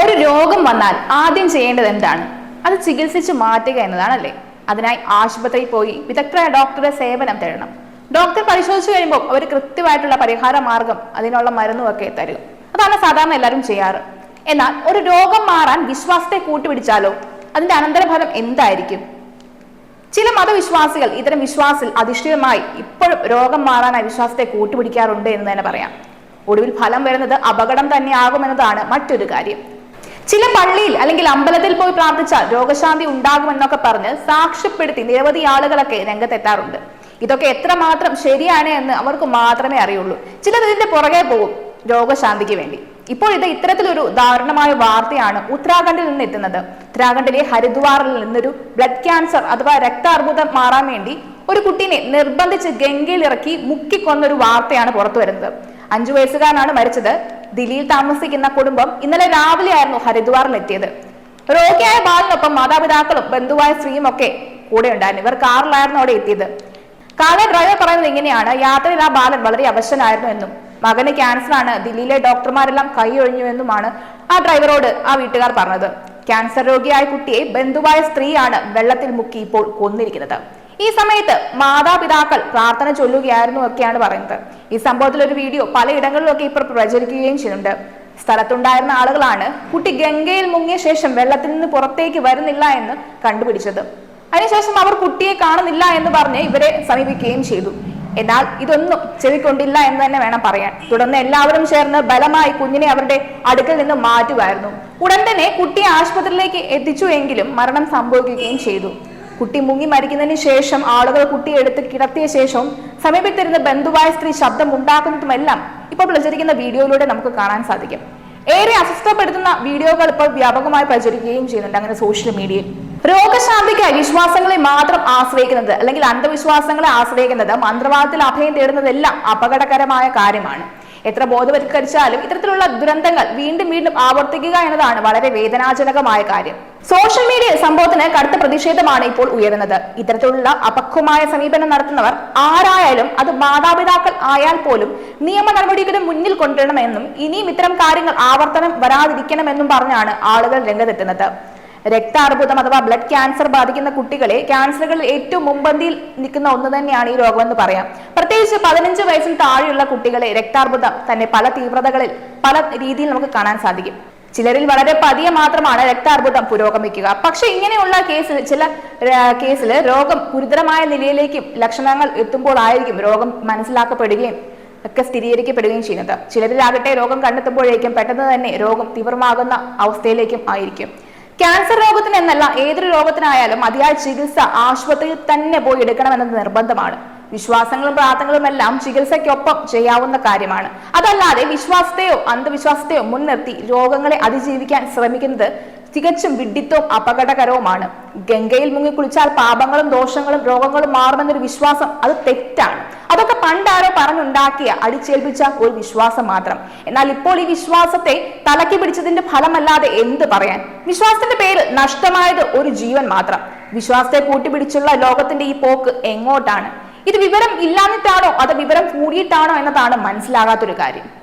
ഒരു രോഗം വന്നാൽ ആദ്യം ചെയ്യേണ്ടത് എന്താണ്? അത് ചികിത്സിച്ച് മാറ്റുക എന്നതാണല്ലേ? അതിനായി ആശുപത്രിയിൽ പോയി വിദഗ്ധരായ ഡോക്ടറുടെ സേവനം തേടണം. ഡോക്ടർ പരിശോധിച്ചു കഴിയുമ്പോൾ അവർ കൃത്യമായിട്ടുള്ള പരിഹാര മാർഗം അതിനുള്ള മരുന്നും ഒക്കെ തരും. അതാണ് സാധാരണ എല്ലാവരും ചെയ്യാറ്. എന്നാൽ ഒരു രോഗം മാറാൻ വിശ്വാസത്തെ കൂട്ടുപിടിച്ചാലോ? അതിന്റെ അനന്തരഫലം എന്തായിരിക്കും? ചില മതവിശ്വാസികൾ ഇത്തരം വിശ്വാസിൽ അധിഷ്ഠിതമായി ഇപ്പോഴും രോഗം മാറാനായി വിശ്വാസത്തെ കൂട്ടുപിടിക്കാറുണ്ട് എന്ന് തന്നെ പറയാം. ഒടുവിൽ ഫലം വരുന്നത് അപകടം തന്നെയാകുമെന്നതാണ് മറ്റൊരു കാര്യം. ചില പള്ളിയിൽ അല്ലെങ്കിൽ അമ്പലത്തിൽ പോയി പ്രാർത്ഥിച്ചാൽ രോഗശാന്തി ഉണ്ടാകുമെന്നൊക്കെ പറഞ്ഞ് സാക്ഷ്യപ്പെടുത്തി നിരവധി ആളുകളൊക്കെ രംഗത്തെത്താറുണ്ട്. ഇതൊക്കെ എത്രമാത്രം ശരിയാണ് എന്ന് അവർക്ക് മാത്രമേ അറിയുള്ളൂ. ചിലർ ഇതിന്റെ പുറകെ പോകും രോഗശാന്തിക്ക് വേണ്ടി. ഇപ്പോൾ ഇത് ഇത്തരത്തിലൊരു ദാരുണമായ വാർത്തയാണ് ഉത്തരാഖണ്ഡിൽ നിന്ന് എത്തുന്നത്. ഉത്തരാഖണ്ഡിലെ ഹരിദ്വാറിൽ നിന്നൊരു ബ്ലഡ് ക്യാൻസർ അഥവാ രക്താർബുദം മാറാൻ വേണ്ടി ഒരു കുട്ടീനെ നിർബന്ധിച്ച് ഗംഗയിൽ ഇറക്കി മുക്കിക്കൊന്നൊരു വാർത്തയാണ് പുറത്തു വരുന്നത്. അഞ്ചു വയസ്സുകാരനാണ് മരിച്ചത്. ദില്ലിയിൽ താമസിക്കുന്ന കുടുംബം ഇന്നലെ രാവിലെ ആയിരുന്നു ഹരിദ്വാറിൽ എത്തിയത്. രോഗിയായ ബാലിനൊപ്പം മാതാപിതാക്കളും ബന്ധുവായ സ്ത്രീയും ഒക്കെ കൂടെ ഉണ്ടായിരുന്നു. ഇവർ കാറിലായിരുന്നു അവിടെ എത്തിയത്. കാറിലെ ഡ്രൈവർ പറയുന്നത് ഇങ്ങനെയാണ്. യാത്രയിൽ ആ ബാലൻ വളരെ അവശനായിരുന്നു എന്നും മകന് ക്യാൻസർ ആണ് ദില്ലിയിലെ ഡോക്ടർമാരെല്ലാം കൈയൊഴിഞ്ഞു എന്നുമാണ് ആ ഡ്രൈവറോട് ആ വീട്ടുകാർ പറഞ്ഞത്. ക്യാൻസർ രോഗിയായ കുട്ടിയെ ബന്ധുവായ സ്ത്രീയാണ് വെള്ളത്തിൽ മുക്കി ഇപ്പോൾ കൊന്നിരിക്കുന്നത്. ഈ സമയത്ത് മാതാപിതാക്കൾ പ്രാർത്ഥന ചൊല്ലുകയായിരുന്നു ഒക്കെയാണ് പറയുന്നത്. ഈ സംഭവത്തിൽ ഒരു വീഡിയോ പലയിടങ്ങളിലൊക്കെ ഇപ്പോൾ പ്രചരിക്കുകയും ചെയ്യുന്നുണ്ട്. സ്ഥലത്തുണ്ടായിരുന്ന ആളുകളാണ് കുട്ടി ഗംഗയിൽ മുങ്ങിയ ശേഷം വെള്ളത്തിൽ നിന്ന് പുറത്തേക്ക് വരുന്നില്ല എന്ന് കണ്ടുപിടിച്ചത്. അതിനുശേഷം അവർ കുട്ടിയെ കാണുന്നില്ല എന്ന് പറഞ്ഞ് ഇവരെ സമീപിക്കുകയും ചെയ്തു. എന്നാൽ ഇതൊന്നും ചെവിക്കൊണ്ടില്ല എന്ന് തന്നെ വേണം പറയാൻ. തുടർന്ന് എല്ലാവരും ചേർന്ന് ബലമായി കുഞ്ഞിനെ അവരുടെ അടുക്കൽ നിന്ന് മാറ്റുമായിരുന്നു. ഉടൻ തന്നെ കുട്ടിയെ ആശുപത്രിയിലേക്ക് എത്തിച്ചു എങ്കിലും മരണം സംഭവിക്കുകയും ചെയ്തു. കുട്ടി മുങ്ങി മരിക്കുന്നതിന് ശേഷം ആളുകൾ കുട്ടിയെ എടുത്ത് കിടത്തിയ ശേഷവും സമീപത്തിരുന്ന ബന്ധുവായ സ്ത്രീ ശബ്ദം ഉണ്ടാക്കുന്നതുമെല്ലാം ഇപ്പോൾ പ്രചരിക്കുന്ന വീഡിയോയിലൂടെ നമുക്ക് കാണാൻ സാധിക്കും. ഏറെ അസ്വസ്ഥപ്പെടുത്തുന്ന വീഡിയോകൾ ഇപ്പോൾ വ്യാപകമായി പ്രചരിക്കുകയും ചെയ്യുന്നുണ്ട് അങ്ങനെ സോഷ്യൽ മീഡിയയിൽ. രോഗശാന്തിക്കായി വിശ്വാസങ്ങളെ മാത്രം ആശ്രയിക്കുന്നത് അല്ലെങ്കിൽ അന്ധവിശ്വാസങ്ങളെ ആശ്രയിക്കുന്നത് മന്ത്രവാദത്തിൽ അഭയം തേടുന്നതെല്ലാം അപകടകരമായ കാര്യമാണ്. എത്ര ബോധവൽക്കരിച്ചാലും ഇത്തരത്തിലുള്ള ദുരന്തങ്ങൾ വീണ്ടും വീണ്ടും ആവർത്തിക്കുക എന്നതാണ് വളരെ വേദനാജനകമായ കാര്യം. സോഷ്യൽ മീഡിയ സംഭവത്തിന് കടുത്ത പ്രതിഷേധമാണ് ഇപ്പോൾ ഉയരുന്നത്. ഇത്തരത്തിലുള്ള അപക്വമായ സമീപനം നടത്തുന്നവർ ആരായാലും അത് മാതാപിതാക്കൾ ആയാൽ പോലും നിയമ നടപടികളുടെ മുന്നിൽ കൊണ്ടുവരണമെന്നും ഇനിയും ഇത്തരം കാര്യങ്ങൾ ആവർത്തനം വരാതിരിക്കണമെന്നും പറഞ്ഞാണ് ആളുകൾ രംഗത്തെത്തുന്നത്. രക്താർബുദം അഥവാ ബ്ലഡ് ക്യാൻസർ ബാധിക്കുന്ന കുട്ടികളെ ക്യാൻസറുകളിൽ ഏറ്റവും മുമ്പന്തിയിൽ നിൽക്കുന്ന ഒന്ന് തന്നെയാണ് ഈ രോഗമെന്ന് പറയാം. പ്രത്യേകിച്ച് പതിനഞ്ച് വയസ്സിൽ താഴെയുള്ള കുട്ടികളെ രക്താർബുദം തന്നെ പല തീവ്രതകളിൽ പല രീതിയിൽ നമുക്ക് കാണാൻ സാധിക്കും. ചിലരിൽ വളരെ പതിയെ മാത്രമാണ് രക്താർബുദം പുരോഗമിക്കുക. പക്ഷെ ഇങ്ങനെയുള്ള കേസിൽ ചില കേസിൽ രോഗം ഗുരുതരമായ നിലയിലേക്കും ലക്ഷണങ്ങൾ എത്തുമ്പോൾ ആയിരിക്കും രോഗം മനസ്സിലാക്കപ്പെടുകയും ഒക്കെ സ്ഥിരീകരിക്കപ്പെടുകയും ചെയ്യുന്നത്. ചിലരിലാകട്ടെ രോഗം കണ്ടെത്തുമ്പോഴേക്കും പെട്ടെന്ന് തന്നെ രോഗം തീവ്രമാകുന്ന അവസ്ഥയിലേക്കും ആയിരിക്കും. ക്യാൻസർ രോഗത്തിന് എന്നല്ല ഏതൊരു രോഗത്തിനായാലും അതിയായ ചികിത്സ ആശുപത്രിയിൽ തന്നെ പോയി എടുക്കണമെന്നത് നിർബന്ധമാണ്. വിശ്വാസങ്ങളും പ്രാർത്ഥനകളും എല്ലാം ചികിത്സയ്ക്കൊപ്പം ചെയ്യാവുന്ന കാര്യമാണ്. അതല്ലാതെ വിശ്വാസത്തെയോ അന്ധവിശ്വാസത്തെയോ മുൻനിർത്തി രോഗങ്ങളെ അതിജീവിക്കാൻ ശ്രമിക്കുന്നത് തികച്ചും വിഡിത്തവും അപകടകരവുമാണ്. ഗംഗയിൽ മുങ്ങി കുളിച്ചാൽ പാപങ്ങളും ദോഷങ്ങളും രോഗങ്ങളും മാറുമെന്നൊരു വിശ്വാസം അത് തെറ്റാണ്. അതൊക്കെ പണ്ടാരോ പറഞ്ഞുണ്ടാക്കിയ അടിച്ചേൽപ്പിച്ച ഒരു വിശ്വാസം മാത്രം. എന്നാൽ ഇപ്പോൾ ഈ വിശ്വാസത്തെ തലക്കി പിടിച്ചതിന്റെ ഫലമല്ലാതെ എന്ത് പറയാൻ? വിശ്വാസത്തിന്റെ പേരിൽ നഷ്ടമായത് ഒരു ജീവൻ മാത്രം. വിശ്വാസത്തെ കൂട്ടിപ്പിടിച്ചുള്ള ലോകത്തിന്റെ ഈ പോക്ക് എങ്ങോട്ടാണ്? ഇത് വിവരം ഇല്ലാഞ്ഞിട്ടാണോ അത് വിവരം കൂടിയിട്ടാണോ എന്നതാണ് മനസ്സിലാകാത്തൊരു കാര്യം.